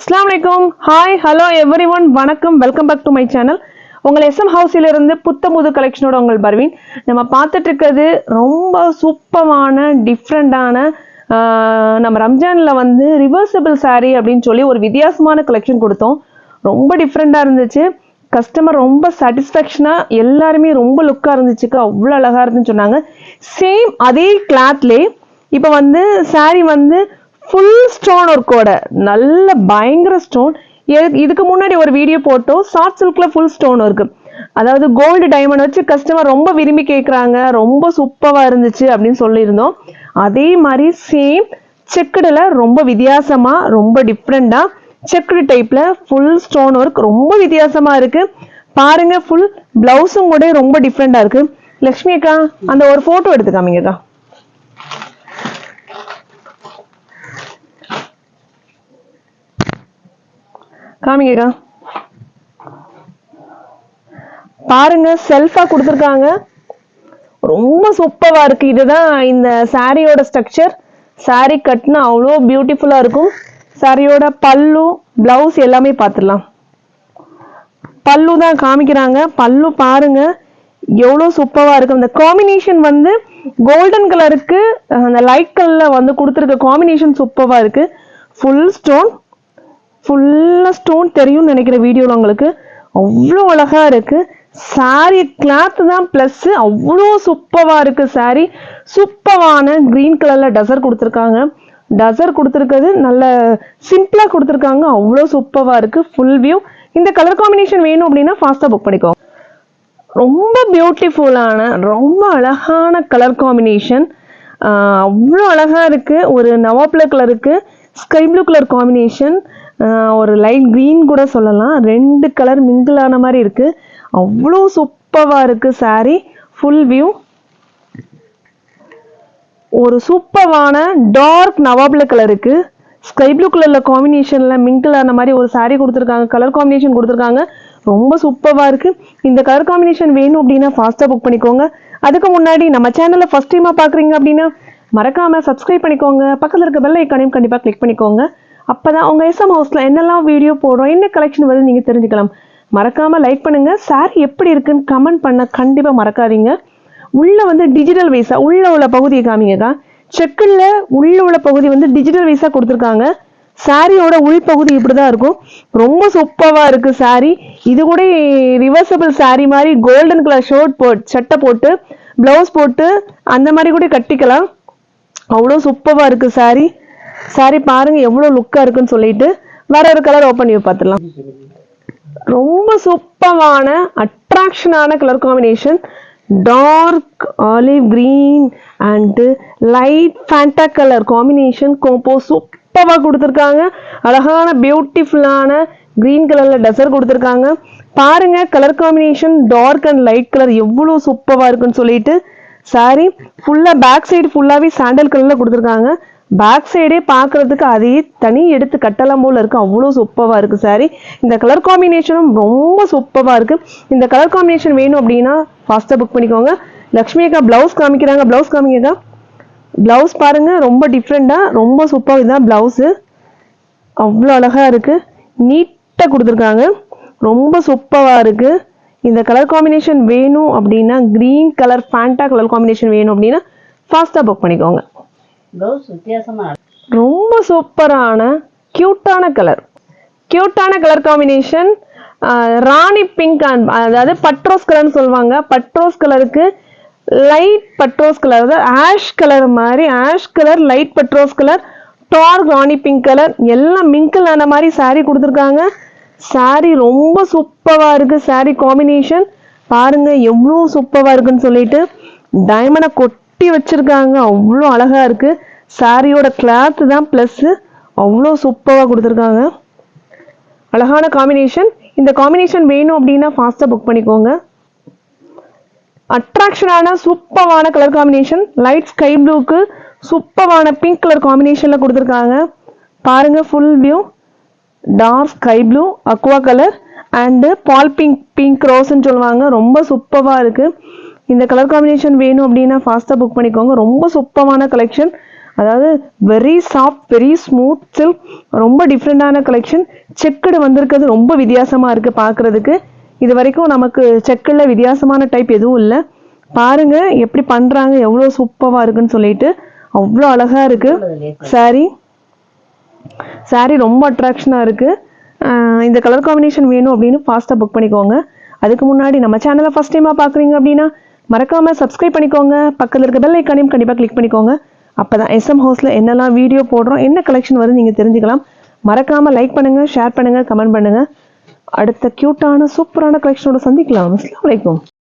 அஸ்லாம் வலைக்கும் hi hello everyone வணக்கம். Welcome back to my channel உங்கள் எஸ்எம் ஹவுஸிலிருந்து புத்தமுது கலெக்ஷனோட உங்கள் பர்வீன். நம்ம பார்த்துட்டு இருக்கிறது ரொம்ப சூப்பமான டிஃப்ரெண்டான நம்ம ரம்ஜானில் வந்து ரிவர்சபிள் சாரீ அப்படின்னு சொல்லி ஒரு வித்தியாசமான கலெக்ஷன் கொடுத்தோம். ரொம்ப டிஃப்ரெண்ட்டாக இருந்துச்சு. கஸ்டமர் ரொம்ப சாட்டிஸ்ஃபேக்ஷனாக எல்லாருமே ரொம்ப லுக்காக இருந்துச்சுக்கு அவ்வளோ அழகாக இருந்துன்னு சொன்னாங்க. சேம் அதே கிளாத்லே இப்போ வந்து saree வந்து ஃபுல் ஸ்டோன் ஒர்க்கோட நல்ல பயங்கர ஸ்டோன் இதுக்கு முன்னாடி ஒரு வீடியோ போட்டோம் ஷார்ட் சில்க்ல ஃபுல் ஸ்டோன் ஒர்க்கு அதாவது கோல்டு டைமண்ட் வச்சு கஸ்டமர் ரொம்ப விரும்பி கேட்குறாங்க ரொம்ப சூப்பராக இருந்துச்சு அப்படின்னு சொல்லியிருந்தோம். அதே மாதிரி சேம் செக்குடில் ரொம்ப வித்தியாசமாக ரொம்ப டிஃப்ரெண்ட்டாக செக்குடு டைப்பில் ஃபுல் ஸ்டோன் ஒர்க் ரொம்ப வித்தியாசமாக இருக்குது பாருங்கள் ஃபுல் ப்ளவுஸும் கூட ரொம்ப டிஃப்ரெண்ட்டாக இருக்குது லக்ஷ்மி அக்கா அந்த ஒரு ஃபோட்டோ எடுத்து காமிங்கக்கா காமிங்கக்கா. பாருங்க செல்ஃபா கொடுத்துருக்காங்க. ரொம்ப சூப்பரா இருக்கு. இதுதான் இந்த சாரியோட ஸ்ட்ரக்சர் சாரி கட்டினா அவ்வளோ பியூட்டிஃபுல்லா இருக்கும். சாரியோட பல்லு பிளவுஸ் எல்லாமே பார்த்துடலாம். பல்லு தான் காமிக்கிறாங்க. பல்லு பாருங்க. எவ்வளோ சூப்பராக இருக்கும் இந்த காம்பினேஷன் வந்து கோல்டன் கலருக்கு அந்த லைட் கலரில் வந்து கொடுத்துருக்க காம்பினேஷன் சூப்பராக இருக்கு. ஃபுல் ஸ்டோன் ஃபுல்லாக ஸ்டோன் தெரியும்னு நினைக்கிற வீடியோவில் உங்களுக்கு அவ்வளோ அழகாக இருக்குது saree கிளாத் தான் ப்ளஸ்ஸு அவ்வளோ சூப்பராக இருக்குது saree. சூப்பரான க்ரீன் கலரில் டசர் கொடுத்துருக்காங்க. டசர் கொடுத்துருக்கிறது நல்ல சிம்பிளாக கொடுத்துருக்காங்க. அவ்வளோ சூப்பராக இருக்குது ஃபுல் வியூ இந்த கலர் காம்பினேஷன் வேணும் அப்படின்னா ஃபாஸ்ட்டாக புக் பண்ணிக்கோங்க ரொம்ப பியூட்டிஃபுல்லான ரொம்ப அழகான கலர் காம்பினேஷன் அவ்வளோ அழகாக இருக்குது ஒரு நவாப்ல கலருக்கு ஸ்கை ப்ளூ கலர் காம்பினேஷன் ஒரு லைட் க்ரீன் கூட சொல்லலாம். ரெண்டு கலர் மிங்கிள் ஆன மாதிரி இருக்குது அவ்வளோ சூப்பராக இருக்குது saree. ஃபுல் வியூ ஒரு சூப்பரான டார்க் நவாப்ல கலருக்கு ஸ்கை ப்ளூ கலரில் காம்பினேஷனில் மிங்கிள் ஆன மாதிரி ஒரு saree கொடுத்துருக்காங்க. கலர் காம்பினேஷன் கொடுத்துருக்காங்க. ரொம்ப சூப்பராக இருக்குது இந்த கலர் காம்பினேஷன் வேணும் அப்படின்னா ஃபாஸ்ட்டாக புக் பண்ணிக்கோங்க. அதுக்கு முன்னாடி நம்ம சேனலில் ஃபர்ஸ்ட் டைமாக பார்க்குறீங்க அப்படின்னா மறக்காம சப்ஸ்கிரைப் பண்ணிக்கோங்க. பக்கத்தில் இருக்க பெல் ஐக்கானையும் கண்டிப்பாக கிளிக் பண்ணிக்கோங்க. அப்போ தான் உங்கள் எஸ்எம் ஹவுஸில் என்னெல்லாம் வீடியோ போடுறோம் என்ன கலெக்ஷன் வருது நீங்கள் தெரிஞ்சுக்கலாம். மறக்காமல் லைக் பண்ணுங்கள் saree எப்படி இருக்குன்னு கமெண்ட் பண்ண கண்டிப்பாக மறக்காதீங்க. உள்ளே வந்து டிஜிட்டல் வைஸாக உள்ள உள்ள பகுதியை காமிங்கக்கா. செக்குல உள்ள உள்ள பகுதி வந்து டிஜிட்டல் வைஸாக கொடுத்துருக்காங்க. சாரியோட உள்பகுதி இப்படிதான் இருக்கும். ரொம்ப சூப்பராக இருக்குது சாரி இது கூட ரிவர்சபிள் சாரி மாதிரி கோல்டன் கலர் ஷர்ட் போ சட்டை போட்டு ப்ளவுஸ் போட்டு அந்த மாதிரி கூட கட்டிக்கலாம். அவ்வளோ சூப்பராக இருக்குது சாரி சாரி பாருங்க எவ்வளோ லுக்கா இருக்குன்னு சொல்லிட்டு வேற ஒரு கலர் ஓப்பன் பண்ணி பார்த்துடலாம். ரொம்ப சூப்பரான அட்ராக்ஷனான colour combination dark olive green and light fanta colour combination combo சூப்பராக கொடுத்துருக்காங்க. அழகான பியூட்டிஃபுல்லான கிரீன் கலர்ல டெசர் கொடுத்துருக்காங்க. பாருங்க colour combination dark and light colour எவ்வளோ சூப்பராக இருக்குன்னு சொல்லிட்டு சாரி ஃபுல்லா பேக் சைடு ஃபுல்லாவே சாண்டல் கலர்ல கொடுத்துருக்காங்க. பேக் சைடே பார்க்குறதுக்கு அதே தனி எடுத்து கட்டலாம் போல் இருக்குது அவ்வளோ சூப்பராக இருக்குது சாரி இந்த கலர் காம்பினேஷனும் ரொம்ப சூப்பராக இருக்குது இந்த கலர் காம்பினேஷன் வேணும் அப்படின்னா ஃபாஸ்ட்டாக புக் பண்ணிக்கோங்க. லக்ஷ்மி அக்கா ப்ளவுஸ் காமிக்கிறாங்க. ப்ளவுஸ் காமிக்கா ப்ளவுஸ் பாருங்கள் ரொம்ப டிஃப்ரெண்ட்டாக ரொம்ப சூப்பர் இதுதான் ப்ளவுஸு அவ்வளோ அழகாக இருக்குது நீட்டாக கொடுத்துருக்காங்க. ரொம்ப சூப்பராக இருக்குது இந்த கலர் காம்பினேஷன் வேணும் அப்படின்னா green colour Fanta colour combination வேணும் அப்படின்னா ஃபாஸ்ட்டாக புக் பண்ணிக்கோங்க. ப்ளவுஸ் வித்தியாசமா ரொம்ப சூப்பரான கியூட்டான colour கியூட்டான colour combination rani pink and அதாவது பட்ரோஸ் கலர்னு சொல்லுவாங்க. பட்ரோஸ் கலருக்கு லைட் பட்ரோஸ் கலர் அதாவது ஆஷ் கலர் மாதிரி ash colour light பட்ரோஸ் colour dark rani pink colour எல்லாம் மிங்கிள் ஆன மாதிரி சாரீ கொடுத்துருக்காங்க. சாரீ ரொம்ப சூப்பராக இருக்குது சாரீ காம்பினேஷன் பாருங்க எவ்வளோ சூப்பராக இருக்குன்னு சொல்லிட்டு டைமண்டை கொட்டி வச்சுருக்காங்க. அவ்வளோ அழகாக இருக்குது சாரியோட கிளாத்து தான் ப்ளஸ்ஸு அவ்வளோ சூப்பராக கொடுத்துருக்காங்க. அழகான காம்பினேஷன் இந்த காம்பினேஷன் வேணும் அப்படின்னா ஃபாஸ்ட்டாக புக் பண்ணிக்கோங்க. அட்ராக்ஷனான சூப்பரான கலர் காம்பினேஷன் லைட் ஸ்கை ப்ளூக்கு சூப்பரான பிங்க் கலர் காம்பினேஷனில் கொடுத்துருக்காங்க. பாருங்க full view dark sky blue aqua colour and ball pink pink ரோஸ்ன்னு சொல்லுவாங்க. ரொம்ப சூப்பராக இருக்குது இந்த கலர் காம்பினேஷன் வேணும் அப்படின்னா ஃபாஸ்ட்டாக புக் பண்ணிக்கோங்க. ரொம்ப சூப்பரான கலெக்ஷன் அதாவது very soft very smooth silk ரொம்ப டிஃப்ரெண்டான கலெக்ஷன் செக்குடு வந்திருக்கிறது ரொம்ப வித்தியாசமா இருக்கு பார்க்குறதுக்கு இது வரைக்கும் நமக்கு செக்குல வித்தியாசமான டைப் எதுவும் இல்லை. பாருங்க எப்படி பண்றாங்க எவ்வளோ சூப்பராக இருக்குன்னு சொல்லிட்டு. அவ்வளோ அழகா இருக்கு. சாரி சாரி ரொம்ப அட்ராக்ஷனாக இருக்குது இந்த கலர் காம்பினேஷன் வேணும் அப்படின்னு ஃபாஸ்ட்டாக புக் பண்ணிக்கோங்க. அதுக்கு முன்னாடி நம்ம சேனலை ஃபஸ்ட் டைமாக பார்க்குறீங்க அப்படின்னா மறக்காமல் சப்ஸ்கிரைப் பண்ணிக்கோங்க. பக்கத்தில் இருக்க பெல் ஐக்கானையும் கண்டிப்பாக கிளிக் பண்ணிக்கோங்க. அப்போ தான் எஸ்எம் ஹவுஸில் என்னெல்லாம் வீடியோ போடுறோம் என்ன கலெக்ஷன் வருது நீங்கள் தெரிஞ்சுக்கலாம். மறக்காமல் லைக் பண்ணுங்கள் ஷேர் பண்ணுங்கள் கமெண்ட் பண்ணுங்கள் அடுத்த க்யூட்டான சூப்பரான கலெக்ஷனோட சந்திக்கலாம். அஸ்லாம் அலைக்கும்.